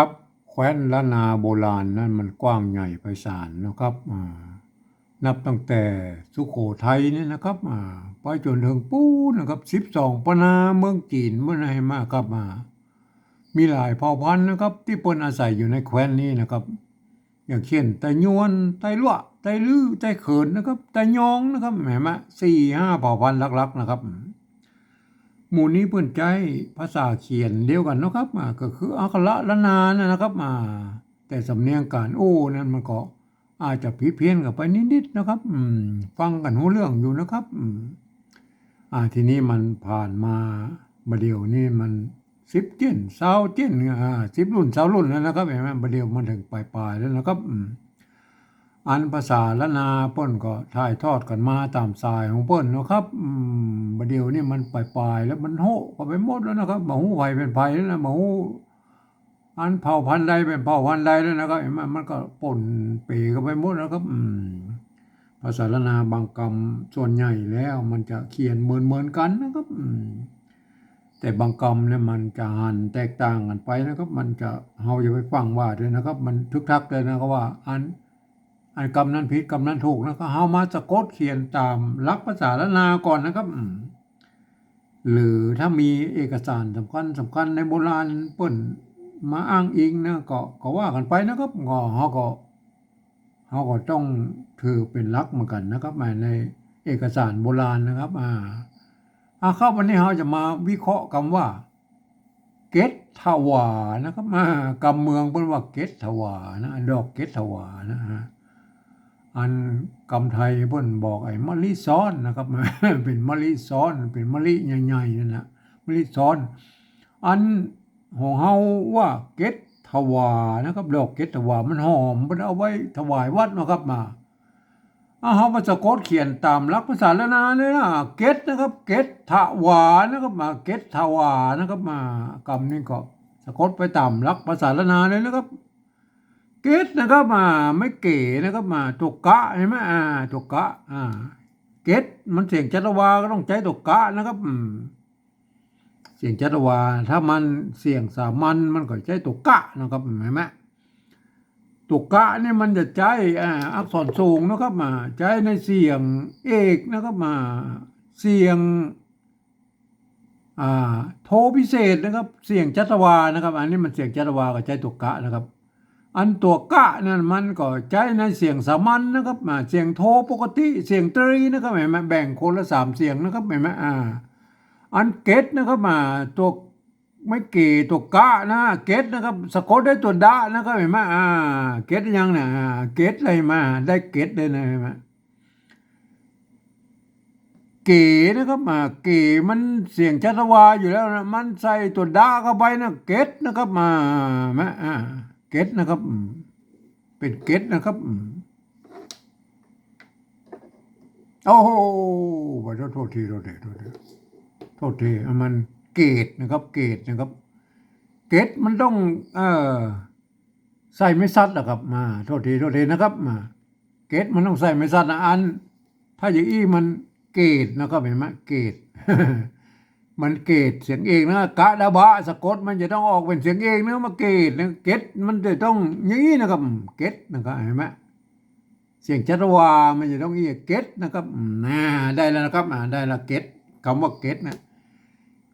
ครับแคว้นล้านนาโบราณนั้นมันกว้างใหญ่ไพศาลนะครับนับตั้งแต่สุโขทัยนี่นะครับไปจนถึงปูนนะครับสิบสองปนาเมืองจีนเมื่อไหร่มากครับอ่ามีหลายเผ่าพันธุ์นะครับ ที่ปนอาศัยอยู่ในแคว้นนี้นะครับ อย่างเช่นไตยวนไตลั่วไตลื้อไตเขินนะครับไตยองนะครับแหมมะสี่ห้าเผ่าพันธุ์ลักๆนะครับ หมู่นี้เปิ้นใจภาษาเขียนเดียวกันนะครับอ่าก็คืออักขระละนานนะครับอ่าแต่สำเนียงการโอ้นั้นมันก็อาจจะผิดเพี้ยนกันไปนิดๆนะครับ อืม ฟังกันหูเรื่องอยู่นะครับ อืมอ่าทีนี้มันผ่านมาบดเดียวนี่มันสิบเจนเศร้าเจนอ่าสิบรุ่นเศร้ารุ่นแล้วนะครับเห็นไหมบดเดียวมันถึงปลายๆแล้วนะครับ อืม อันภาษาละนาเปิ้นก็ถ่ายทอดกันมาตามสายของเปิ้นเนาะครับอืมบเดียวนี่มันปลายๆแล้วมันโหก็ไปหมดแล้วนะครับบ่ฮู้ไผเป็นไผแล้วนะบ่ฮู้อันเผ่าพันธุ์ใดเป็นเผ่าพันธุ์ใดแล้วนะครับเห็นมันก็ป่นเปกันไปหมดแล้วครับอืมภาษาละนาบางคำส่วนใหญ่แล้ว มันจะเขียนเหมือนๆกันนะครับอืมแต่บางคำเนี่ยมันจะหันแตกต่างกันไปนะครับ มันจะเฮาอย่าไปฟังว่าด้วยนะครับ มันทึกทักเลยนะครับว่าอัน อันกำนั้นผิดกำนั้นถูกนะครับเฮามาสะกดเขียนตามลักภาษาละนาก่อนนะครับหรือถ้ามีเอกสารสำคัญสำคัญในโบราณเปิ้นมาอ้างอิงนะก็ก็ว่ากันไปนะครับก็เฮาก็เฮาก็ต้องถือเป็นลักเหมือนกันนะครับมาในเอกสารโบราณนะครับ อ่าอาครับวันนี้เฮาจะมาวิเคราะห์คำว่า เกตทวานะครับมากำเมืองเปิ้นว่าเกตทวานะดอกเกตทวานะฮะ อันกำไทยเพิ่นบอกไอ้มะลิซ้อนนะครับเป็นมะลิซ้อนเป็นมะลิใหญ่ๆนั่นนะมะลิซ้อน อันของเฮาว่าเกตถวานะครับดอกเกตถวามันหอมมันเอาไว้ถวายวัดนะครับมาอาเฮามาสะกดเขียนตามลักภาษาละนาเลยนะเกตนะครับ เกตถวานะครับมาเกตถวานะครับมากำนี้ก็สะกดไปตามลักภาษาละนาเลยนะครับ เกตนะครับมาไม่เก๋นะครับมาตัวกะเห็นไหมอ่าตัวกะอ่าเกตมันเสียงจัตวาก็ต้องใช้ตัวกะนะครับอืมเสียงจัตวา ถ้ามันเสียงสามัญมันก็ใช้ตัวกะนะครับเห็นไหมตัวกะนี่มันจะใช้อ่าอักษรสูงนะครับมาใช้ในเสียงเอกนะครับมาเสียงอ่าโทพิเศษนะครับ เสียงจัตวานะครับ อันนี้มันเสียงจัตวาก็ใช้ตัวกะนะครับ อันตัวกะนั่นมันก็ใช้ในเสียงสามัญนะครับมาเสียงโทปกติเสียงตรีนะครับเห็นไหมแบ่งคนละสามเสียงนะครับเห็นไหมอ่าอันเกตนะครับมาตัวไม่เกตัวกะนะเกตนะครับสะกดได้ตัวดะนะครับเห็นไหมอ่าเกตยังเนี่ยเกตเลยมาได้เกตเลยนะเห็นไหมเก๋นะครับมาเก๋มันเสียงชัตวาอยู่แล้วนะมันใส่ตัวดาเข้าไปนะเกตนะครับมาแม่อ่า เกตนะครับ เป็นเกตนะครับโอ้โหขอโทษทีโทษทีโทษทีโทษทีอะมันเกตนะครับ เกตนะครับ เกตมันต้อง เออใส่ไม่ซัดนะครับ มา โทษทีโทษทีนะครับ มา เกตมันต้องใส่ไม่ซัดนะอัน ถ้าอย่างอี้มันเกตนะครับเห็นไหมเกต มันเกตเสียงเองนะกะดาบะสะกดมันจะต้องออกเป็นเสียงเองนะมาเกตนะเกตมันจะต้องอย่างนี้นะครับเกตนะครับเห็นไหมเสียงจัตวามันจะต้องอีเกตนะครับน่าได้แล้วนะครับอ่าได้ละเกตคำว่าเกตนะ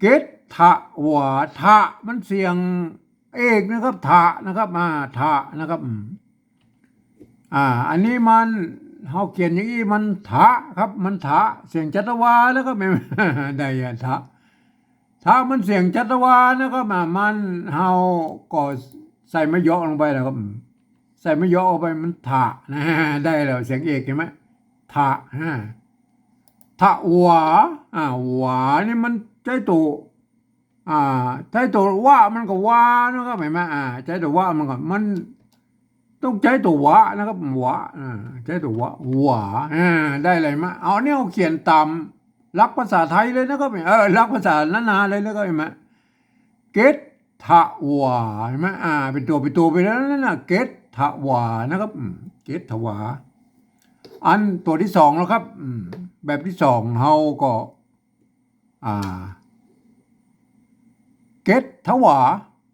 เกตทะวาทะมันเสียงเอกนะครับทะนะครับอ่าทะนะครับอ่าอันนี้มันเฮาเขียนอย่างนี้มันทะครับ มันทะเสียงจัตวาแล้วก็ไม่ได้ทะ ถ้ามันเสียงจัตวานะครับมามันเฮาก็ใส่ไม่ยอลงไปนะครับ ใส่ไม่ยอออกไปมันถะนะได้แล้วเสียงเอกเห็นไหมถะฮะถะหวาอ่าหวานี่มันใจตัวอ่าใจตัวว่ามันก็ว่านะครับเห็นไหมอ่าใจตัวว่ามันก็มันต้องใช้ตัววะนะครับวะอ่าใช้ตัววะหวาอ่าได้เลยมะเอาเนี่ยเอาเขียนตาม ลักภาษาไทยเลยนะครับเออลักภาษานานาเลยแล้วก็เห็นไหมเกตทะวาเห็นไหมอ่า เป็นตัวเป็นตัวไปแล้วนั่นนะเกตทะวานะครับเกตทวา อันตัวที่สองแล้วครับอืมแบบที่สองเฮาก็ อ่า เกตทวา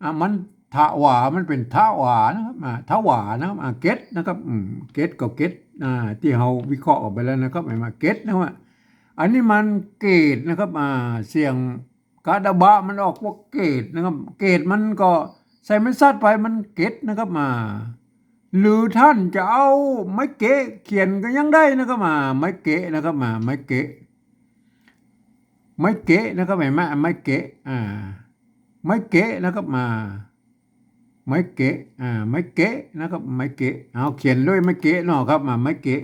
อ่ามันทะวามันเป็นทะวานะครับอ่าทวานะครับอ่าเกตนะครับอืมเกตก็เกตอ่าที่เราวิเคราะห์ออกไปแล้วนะครับหมายมาเกตนะว่า อันนี้มันเกตนะครับอ่าเสียงกาดาบะมันออกว่าเกตนะครับ เกตมันก็ใส่ไม่ซัดไปมันเกตนะครับมาหรือท่านจะเอาไม้เกะเขียนก็ยังได้นะครับมาไม้เกะนะครับมาไม้เกะไม้เกะนะครับเห็นไหมไม้เกะอ่าไม้เกะนะครับมาไม้เกะอ่าไม้เกะนะครับไม้เกะเอาเขียนด้วยไม้เกะเนาะครับมาไม้เกะ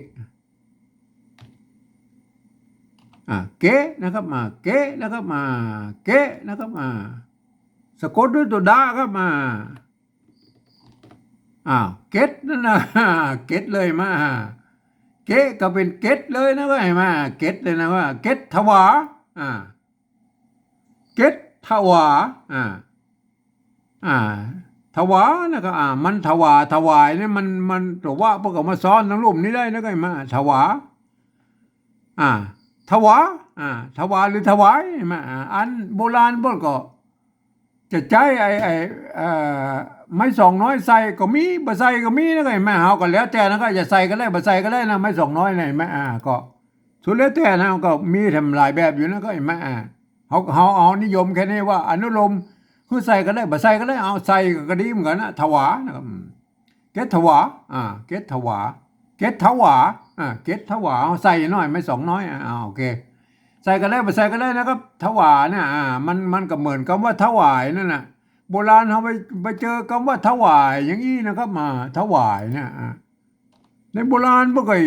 อ่าเกะนะครับมาเกะนะครับมาเกะนะครับมาสะกดด้วยตัวดาครับมาอ้าวเก็ตนั่นนะเก็ตเลยมาเกะก็เป็นเก็ตเลยนะก็ไอ้มาเก็ตเลยนะว่าเก็ตถวาอ่าเก็ตถวาอ่าอ่าถวานะครับอ่ามันถวาถวายเนี่ยมันมันตัวว่าพวกเขามาซ้อนทั้งรูปนี้ได้นะก็ไอ้มาถวาอ่า ถวาอ่าถวาหรือถวายมาอ่าอันโบราณพวกก็จะใจไอ้ไอ้เอ่อไม่สองน้อยใส่ก็มีบ่ใส่ก็มีนะก็เห็นไหมเฮาก็แล้วแต่นะก็จะใส่ก็ได้บ่ใส่ก็ได้นะไม่สองน้อยนะเห็นไหมอ่าก็สุดแล้วแต่นะก็มีทำหลายแบบอยู่นะก็เห็นไหมอ่าเฮาเฮาเอานิยมแค่นี้ว่า อนุโลมคือใส่ก็ได้บ่ใส่ก็ได้เอาใส่ก็ดีเหมือนกันนะถวานะครับอืมเกตถวาอ่าเกตถวา เกตถวาอ่าเกตถวาใส่หน่อยไม่สองน้อยอ่าโอเค ใส่กันได้บ่ใส่กันได้นะครับถวาเนี่ยอ่ามันมันก็เหมือนคำว่าถวายนั่นน่ะโบราณเขาไปไปเจอคำว่าถวายอย่างนี้นะครับมาถวายเนี่ยอ่าในโบราณพวกไอ้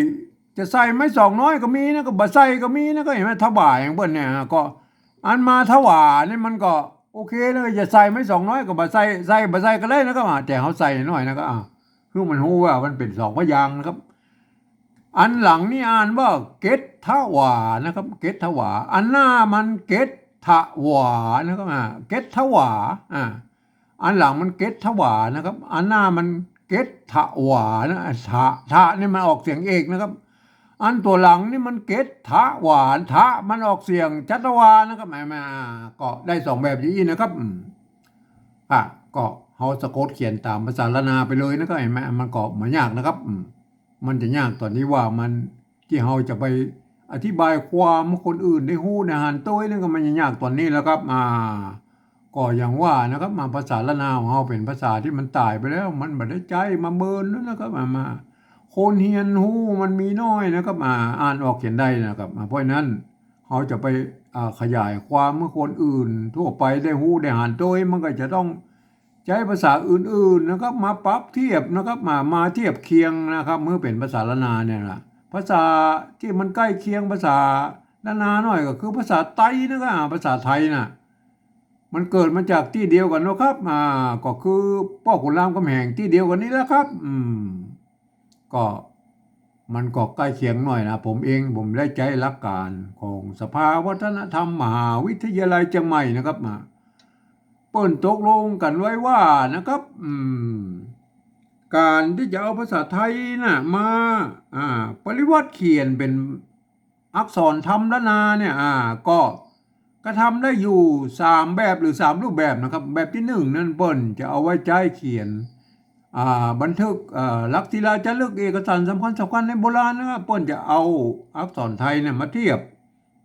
จะใส่ไม่สองน้อยก็มีนะก็บ่ใส่ก็มีนะก็เห็นไหมถวายอย่างเปิ้นเนี่ยก็อันมาถวายนี่มันก็โอเคแล้วจะใส่ไม่สองน้อยก็บ่ใส่ใส่บ่ใส่ก็ได้นะครับอ่าแต่เขาใส่หน่อยนะก็อ่าคือมันรู้ว่ามันเป็นสองพยางนะครับ อันหลังนี่อ่านว่าเกตทวานะครับ เกตทวา อันหน้ามันเกตทวานะครับอ่าเกตทวาอ่าอันหลังมันเกตทวานะครับ อันหน้ามันเกตทวานะทะทะนี่มันออกเสียงเอกนะครับ อันตัวหลังนี่มันเกตทะหวานทะมันออกเสียงจัตวานะครับแหมมาก็ได้สองแบบอย่างนี้นะครับอะก็เฮาสะกดเขียนตามภาษาละนาไปเลยนะครับเห็นไหมมันก็ไม่ยากนะครับอื มันจะยากตอนนี้ว่ามันที่เราจะไปอธิบายความคนอื่นได้ฮู้ในหันต้ยนั่นก็มันจะยากตอนนี้แล้วครับอ่าก็อย่างว่านะครับ มาภาษาละนาของเราเป็นภาษาที่มันตายไปแล้ว มันบ่ได้ใจมาเมินแล้วนะครับมามาคนเฮียนฮู้มันมีน้อยนะครับอ่าอ่านออกเขียนได้นะครับอ่าเพราะนั้นเราจะไปขยายความเมื่อคนอื่น ทั่วไปได้ฮู้ได้หันต้ยมันก็จะต้อง ใช้ภาษาอื่นๆนะครับมาปรับเทียบนะครับมามาเทียบเคียงนะครับเมื่อเป็นภาษาละนาเนี่ยนะภาษาที่มันใกล้เคียงภาษาละนาหน่อยก็คือภาษาไต้นะครับภาษาไทยน่ะมันเกิดมาจากที่เดียวกันนะครับอ่าก็คือพ่อขุนรามคำแหงที่เดียวกันนี้แล้วครับ อืม ก็มันก็ใกล้เคียงหน่อยนะผมเองผมได้ใจหลักการของสภาวัฒนธรรมมหาวิทยาลัยเชียงใหม่นะครับมา เปิ้นตกลงกันไว้ว่านะครับอืมการที่จะเอาภาษาไทยน่ะมาอ่าปริวัติเขียนเป็นอักษรธรรมละนาเนี่ยอ่าก็กระทำได้อยู่สามแบบหรือสามรูปแบบนะครับ แบบที่หนึ่งนั่นเปิ้นจะเอาไว้ใจเขียนอ่าบันทึกอ่าลักษิลาจารึกเอกสารสำคัญสำคัญในโบราณนะครับเปิ้นจะเอาอักษรไทยเนี่ยมาเทียบ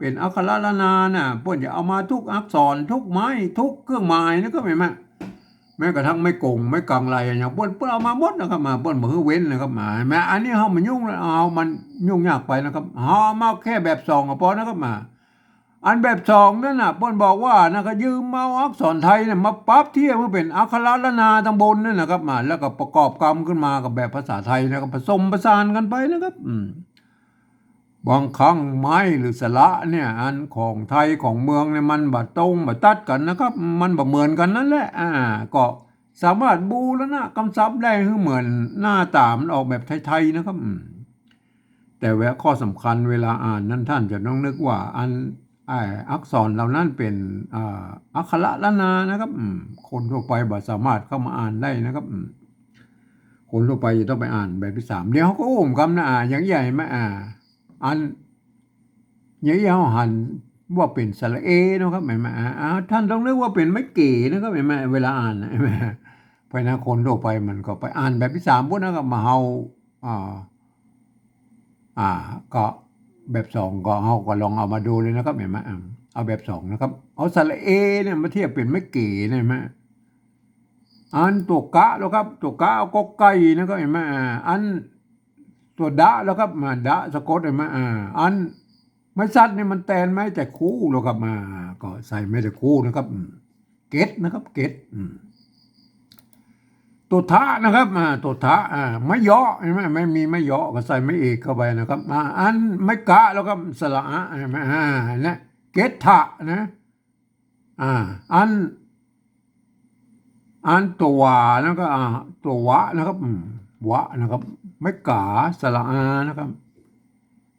เป็นอักขระละนาน่ะเปิ้นจะเอามาทุกอักษรทุกไม้ทุกเครื่องหมายนะก็ไม่แม่แม้กระทั่งไม่กงไม่กังไรอย่างเปิ้นเปิ้นเอามาหมดนะครับมาเปิ้นบ่ฮือเว้นนะครับมาแม้อันนี้เฮามันยุ่งเอามันยุ่งยากไปนะครับเฮาเอามาแค่แบบสองก็พอนะครับมาอันแบบสองนั่นน่ะเปิ้นบอกว่านะก็ยืมเอาอักษรไทยเนี่ยมาปรับเทียบมาเป็นอักขระละนาทางบนนั่นนะครับมาแล้วก็ประกอบกรรมขึ้นมากับแบบภาษาไทยนะครับผสมผสานกันไปนะครับ อืม บางครั้งไม้หรือสระเนี่ยอันของไทยของเมืองเนี่ยมันบัดตรงบัดตัดกันนะครับ มันบ่เหมือนกันนั่นแหละอ่าก็สามารถบูรณะกำซับได้ให้เหมือนหน้าตามันออกแบบไทยๆนะครับ แต่แวะข้อสำคัญเวลาอ่านนั้นท่านจะต้องนึกว่าอันอักษรเหล่านั้นเป็นอักขระละนานะครับคนทั่วไปบ่สามารถเข้ามาอ่านได้นะครับคนทั่วไปจะต้องไปอ่านแบบที่สามเดี๋ยวเขาก็โอ้มคำนะอ่าอย่างใหญ่ไหมอ่า อันยางที่เขาหันว่าเป็นสระเอนะครับแม่แม่อ่าท่านต้องนึกว่าเป็นไม่เก๋นะครับแม่แม่เวลาอ่านนะแม่เพราะฉะนั้นคนทั่วไปมันก็ไปอ่านแบบที่สามพวกนั้นก็มาเฮาอ่าอ่า ก็แบบสองก็เฮาก็ลองเอามาดูเลยนะครับเห็นไหมอ่เอาแบบสองนะครับ เอาสระเอเนี่ยมาเทียบเป็นไม่เก๋เนี่ยเห็นไหมอันตัวกะแล้วครับตัวกะเอาก็ไก่นะครับเห็นไหมอ่อัน ตัวดะแล้วครับมาดะสะกดเห็นไหมอ่าอันไม่ซัดเนี่ยมันแตนไหมแต่คู่แล้วครับมา ก็ใส่ไม่แต่คู่นะครับ เกตนะครับ เกตตัวทะนะครับอ่าตัวทะอ่าไม่ยาะใช่ไหมไม่มีไม่ยาะก็ใส่ไม่เอกเข้าไปนะครับอ่าอันไม่กะแล้วก็สระใช่ไหมอ่านะเกตทะนะอ่าอันอันตัววาแล้วก็อ่าตัววะนะครับวะนะครับ ไม่กาสระอานะครับ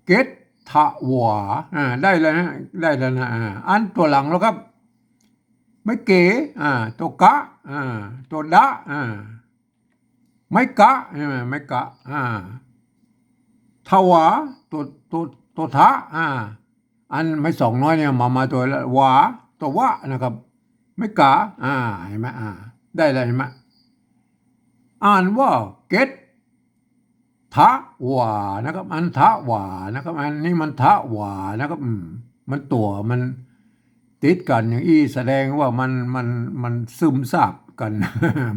เกตทะวาอ่าได้แล้วนะได้แล้วนะอ่าอันตัวหลังแล้วครับ ไม่เก๋อ่าตัวกะอ่าตัวดะอ่าไม่กะใช่ไหมไม่กะอ่าทวาตัวตัวตัวทะอ่าอันไม่สองน้อยเนี่ยมามาตัวละวาตัววะนะครับ ไม่กะอ่าเห็นไหมอ่าได้เลยเห็นไหมอ่านว่าเกต ทะวานะครับ อันทะวานะครับ อันนี้มันทะวานะครับอืมมันตัวมันติดกันอย่างอี้แสดงว่ามันมันมันซึมซาบกัน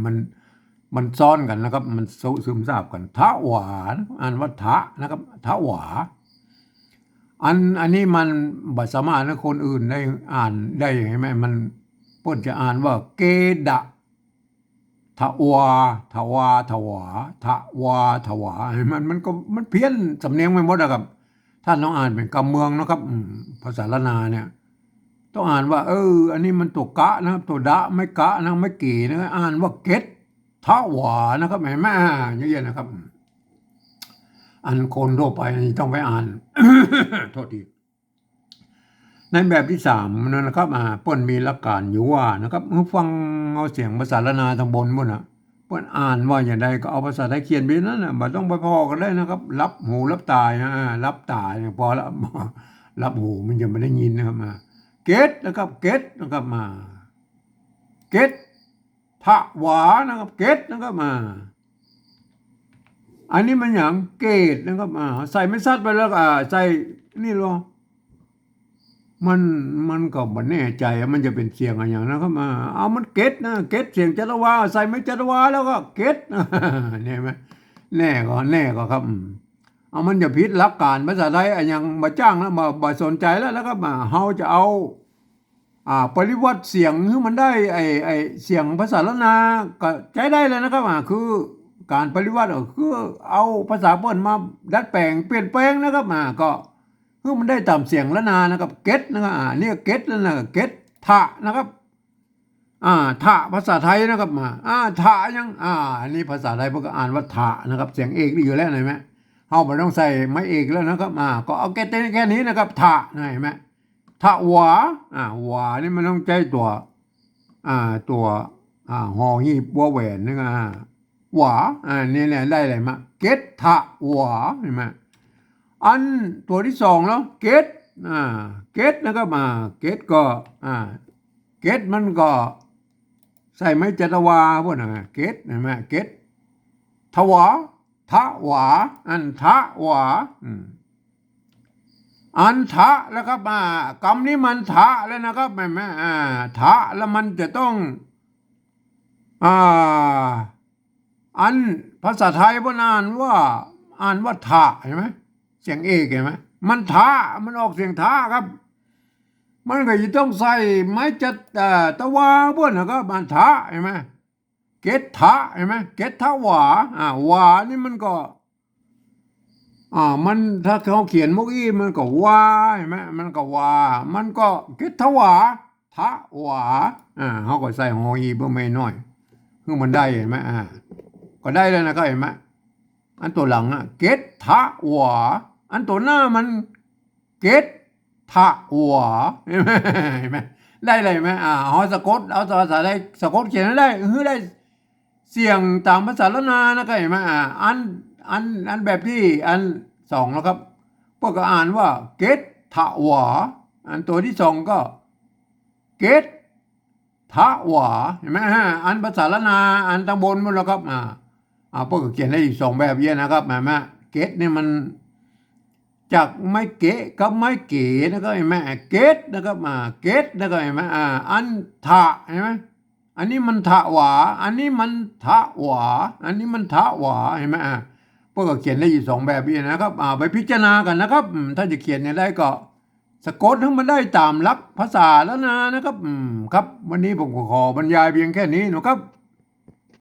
มันมันซ้อนกันนะครับ มันซึมซาบกันทะหวานอ่านว่าทะนะครับทะหวาอันอันนี้มันบัสมานะคนอื่นได้อ่านได้เห็นไหมมันเพิ่นจะอ่านว่าเกดะ ทะวาทวาทวาทะวาทวามันมันก็มันเพี้ยนสำเนียงไม่หมดนะครับ ถ้าน้องอ่านเป็นกำเมืองนะครับภาษาละนาเนี่ย ต้องอ่านว่า เออ อันนี้มันตัวกะนะครับ ตัวดะไม่กะนะไม่กี่นะอ่านว่าเกตทะวานะครับแหมแม่อย่างเงี้ยนะครับ อันคนทั่วไปต้องไปอ่านโทษที ในแบบที่สามนะครับอ่าปิ้นมีหลักการอยู่ว่านะครับเมื่อฟังเอาเสียงภาษาละนาทางบนบ่น่ะปิ้นอ่านว่าอย่างใดก็เอาภาษาไทยเขียนไปนั่นน่ะบ่ต้องไปพอกันเลยนะครับ รับหูรับตาอ่ารับตายพอละรับหูมันจะไม่ได้ยินนะครับมาเกตนะครับเกตนะครับมาเกตทะหวานะครับเกตนะครับมา อันนี้มันอย่างเกตนะครับมาใส่ไม่ซัดไปแล้วอ่าใส่นี่หรอ มันมันก็บ่แน่ใจมันจะเป็นเสียงอะไรอย่างนะครับมาเอามันเกตนะเกตเสียงจัตวาใส่ไม่จัตวาแล้วก็เกตเนี่ยไหมแน่ก็แน่ก็ครับเอามันจะพิษลักการภาษาไทยอะยังมาจ้างแล้วมาบ่สนใจแล้วแล้วก็มาเฮาจะเอา อ่าปริวัติเสียงให้มันได้ไอไอเสียงภาษาละนาก็ใช้ได้เลยนะครับอ่าคือการปริวัติก็คือเอาภาษาเปิ้นมาดัดแปลงเปลี่ยนแปลงนะครับอ่าก็ คือมันได้ตามเสียงละนานะครับเก็ตนะครับอ่านี่เก็ตแล้วนะเก็ตทะนะครับอ่าทะภาษาไทยนะครับมาอ่าทะยังอ่าอันนี้ภาษาไทยพวกก็อ่านว่าทะนะครับ เสียงเอกนี่อยู่แล้วเห็นไหมเฮาไม่ต้องใส่ไม้เอกแล้วนะครับอ่าก็เอาแค่แค่นี้นะครับทะเห็นไหมทะหวาอ่าหวานี่มันต้องใจตัวอ่าตัวอ่าหอหีบวัวแหวนนี่ก็อ่าหวาอ่านี่เนี่ยได้เลยมาเก็ตทะหวาเห็นไหม อันตัวที่สองแล้วเกตอ่าเกตนะครับมาเกตก็อ่าเกตมันก็ ใส่ไม้จัตวาพวกนั้นเกตเห็นไหมเกตทวาทะหวา อันทะหวาอืมอันทะแล้วครับอ่ากรรมนี้มันทะแล้วนะครับแม่แม่อ่าทะแล้วมันจะต้องอ่าอันภาษาไทยพนอ่านว่าอ่านว่าทะเห็นไหม เสียงเอกเห็นไหมมันทะมันออกเสียงทะครับ มันก็จะต้องใส่ไม้จัดตะวาพวกนะครับมันทะเห็นไหมเกตทะเห็นไหมเกตทะหวาอ่าหวานี่มันก็อ่ามันถ้าเขาเขียนมุกอี้มันก็วาเห็นไหมมันก็วามันก็เกตทะหวาทะหวาอ่าเขาก็ใส่หออีเพื่อไม่น้อยคือมันได้เห็นไหมอ่าก็ได้แล้วนะก็เห็นไหมอันตัวหลังอะเกตทะหวา อันตัวหน้ามันเกตทะหวเห็นไหมได้เลยไหมอ่าเอสะกดเอาภาษาได้สะกดเขียนได้คือได้เสียงตามภาษาละนานะครับเห็นไหมอ่าอันอันอันแบบที่อันสองนะครับพวกก็อ่านว่าเกตทะหวาอันตัวที่สองก็เกตททะหวาเห็นไหมฮะอันภาษาละนาอันตำบลหมดแล้วครับอ่าอ่าพวกก็เขียนได้อีกสองแบบเยอะนะครับแม่แม่เกตเนี่ยมัน จากไม่เกะกับไม่เก๋นะครับเห็นไหมเกตนะครับอ่าเกตนะครับเห็นไหมอ่าอันทะเห็นไหมอันนี้มันทะหวา อันนี้มันทะหวา อันนี้มันทะหวาเห็นไหมอ่าพวกก็เขียนได้อยู่สองแบบนี้นะครับอ่าไปพิจารณากันนะครับ ถ้าจะเขียนเนี่ยได้ก็สะกดให้มันได้ตามลักภาษาแล้วนะนะครับ อืมครับ วันนี้ผมขอบรรยายเพียงแค่นี้นะครับ